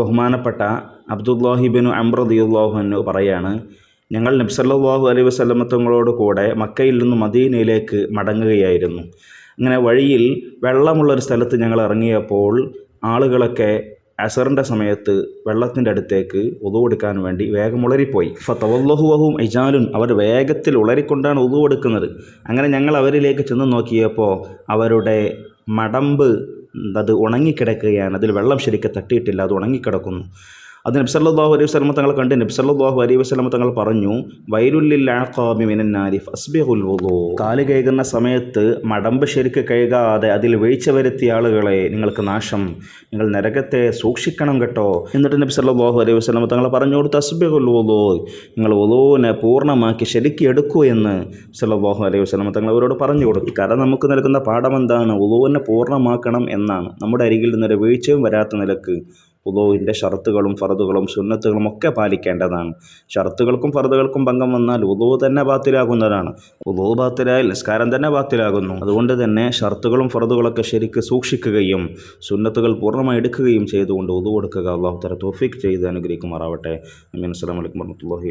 ബഹുമാനപ്പെട്ട അബ്ദുല്ലാഹിബിനു അമ്രദിയുല്ലാഹുനു പറയാണ് ഞങ്ങൾ നബ്സല്ലാഹു അലൈഹി വസ്ലമത്തങ്ങളോട് കൂടെ മക്കയിൽ നിന്ന് മദീനയിലേക്ക് മടങ്ങുകയായിരുന്നു. അങ്ങനെ വഴിയിൽ വെള്ളമുള്ളൊരു സ്ഥലത്ത് ഞങ്ങൾ ഇറങ്ങിയപ്പോൾ ആളുകളൊക്കെ അസറിന്റെ സമയത്ത് വെള്ളത്തിന്റെ അടുത്തേക്ക് ഉതു കൊടുക്കാൻ വേണ്ടി വേഗം ഉളരിപ്പോയി. ഫതവല്ലഹുവഹും ഇജാലുൻ. അവർ വേഗത്തിൽ ഉളരിക്കൊണ്ടാണ് ഉതു കൊടുക്കുന്നത്. അങ്ങനെ ഞങ്ങൾ അവരിലേക്ക് ചെന്ന് നോക്കിയപ്പോൾ അവരുടെ മടമ്പ് അത് ഉണങ്ങിക്കിടക്കുകയാണ്. അതിൽ വെള്ളം ശരിക്കും തട്ടിയിട്ടില്ല അത് ഉണങ്ങിക്കിടക്കുന്നു. അത് നബ്സല്ലാഹു അലൈഹി വസ്ലമ തങ്ങൾ കണ്ട് നബ്സല്ലാഹു അലൈഹി വസ്ലമ തങ്ങൾ പറഞ്ഞു വുളു കാൽ കഴുകുന്ന സമയത്ത് മടമ്പ് ശരിക്ക് കഴുകാതെ അതിൽ വീഴ്ച വരുത്തിയ ആളുകളെ നിങ്ങൾക്ക് നാശം നിങ്ങൾ നരകത്തെ സൂക്ഷിക്കണം കേട്ടോ. എന്നിട്ട് നബ്സല്ലാഹു അലൈഹി വസ്ലമ തങ്ങൾ പറഞ്ഞു കൊടുത്ത് അസ്ബിഹുൽ വുളു നിങ്ങൾ വുളുവിനെ പൂർണമാക്കി ശരിക്കും എടുക്കൂ എന്ന് സല്ലാഹു അലൈഹി വസ്ലമ തങ്ങൾ അവരോട് പറഞ്ഞു കൊടുത്തു. കാരണം നമുക്ക് നൽകുന്ന പാഠം എന്താണ്? വുളുവിനെ പൂർണമാക്കണം എന്നാണ്. നമ്മുടെ അരികിൽ നിന്നൊരു വീഴ്ചയും വരാത്ത നിലയ്ക്ക് ഉദോവിന്റെ ഷർത്തുകളും ഫറദുകളും സുന്നത്തുകളും ഒക്കെ പാലിക്കേണ്ടതാണ്. ഷർത്തുകൾക്കും ഫറദുകൾക്കും ഭംഗം വന്നാൽ ഉദോ തന്നെ ബാത്തിലാകുന്നതാണ്. ഉദോ ബാത്തിലായാൽ നിസ്കാരം തന്നെ ബാത്തിലാകുന്നു. അതുകൊണ്ട് തന്നെ ഷർത്തുകളും ഫറദുകളൊക്കെ ശരിക്ക് സൂക്ഷിക്കുകയും സുന്നത്തുകൾ പൂർണമായി എടുക്കുകയും ചെയ്തുകൊണ്ട് ഉദു കൊടുക്കുക അള്ളാഹു തല തോഫിക്ക് ചെയ്ത് അനുഗ്രഹിക്കുമാറാവട്ടെ. അമീൻ. അസ്സാം വലൈക്കും വർഹമത്തല്ലാഹി